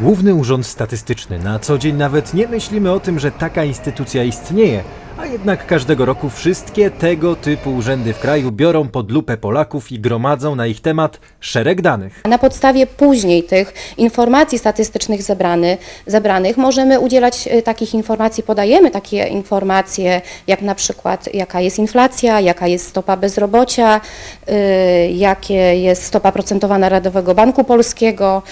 Główny Urząd Statystyczny. Na co dzień nawet nie myślimy o tym, że taka instytucja istnieje, a jednak każdego roku wszystkie tego typu urzędy w kraju biorą pod lupę Polaków i gromadzą na ich temat szereg danych. Na podstawie później tych informacji statystycznych zebrany, zebranych możemy udzielać e, takich informacji, podajemy takie informacje, jak na przykład jaka jest inflacja, jaka jest stopa bezrobocia, y, jakie jest stopa procentowa Narodowego Banku Polskiego,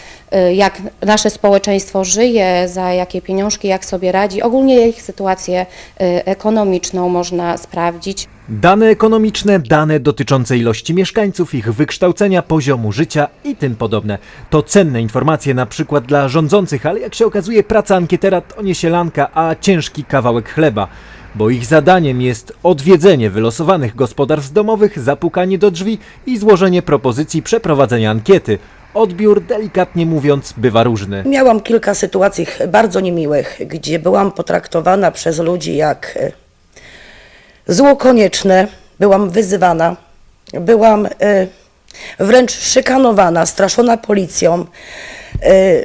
jak nasze społeczeństwo żyje, za jakie pieniążki, jak sobie radzi. Ogólnie ich sytuację y, ekonomiczną można sprawdzić. Dane ekonomiczne, dane dotyczące ilości mieszkańców, ich wykształcenia, poziomu życia i tym podobne. To cenne informacje na przykład dla rządzących, ale jak się okazuje praca ankietera to nie sielanka, a ciężki kawałek chleba. Bo ich zadaniem jest odwiedzenie wylosowanych gospodarstw domowych, zapukanie do drzwi i złożenie propozycji przeprowadzenia ankiety. Odbiór, delikatnie mówiąc, bywa różny. Miałam kilka sytuacji bardzo niemiłych, gdzie byłam potraktowana przez ludzi jak e, zło konieczne, byłam wyzywana, byłam e, wręcz szykanowana, straszona policją, e,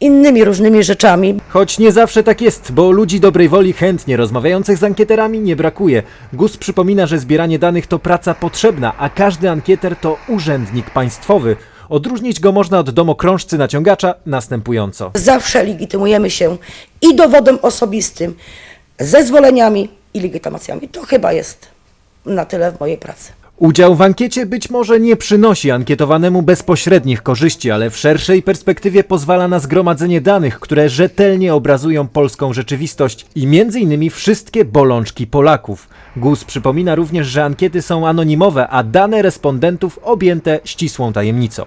innymi różnymi rzeczami. Choć nie zawsze tak jest, bo ludzi dobrej woli chętnie rozmawiających z ankieterami nie brakuje. GUS przypomina, że zbieranie danych to praca potrzebna, a każdy ankieter to urzędnik państwowy. Odróżnić go można od domokrążcy naciągacza następująco. Zawsze legitymujemy się i dowodem osobistym, zezwoleniami i legitymacjami. To chyba jest na tyle w mojej pracy. Udział w ankiecie być może nie przynosi ankietowanemu bezpośrednich korzyści, ale w szerszej perspektywie pozwala na zgromadzenie danych, które rzetelnie obrazują polską rzeczywistość i innymi wszystkie bolączki Polaków. GUS przypomina również, że ankiety są anonimowe, a dane respondentów objęte ścisłą tajemnicą.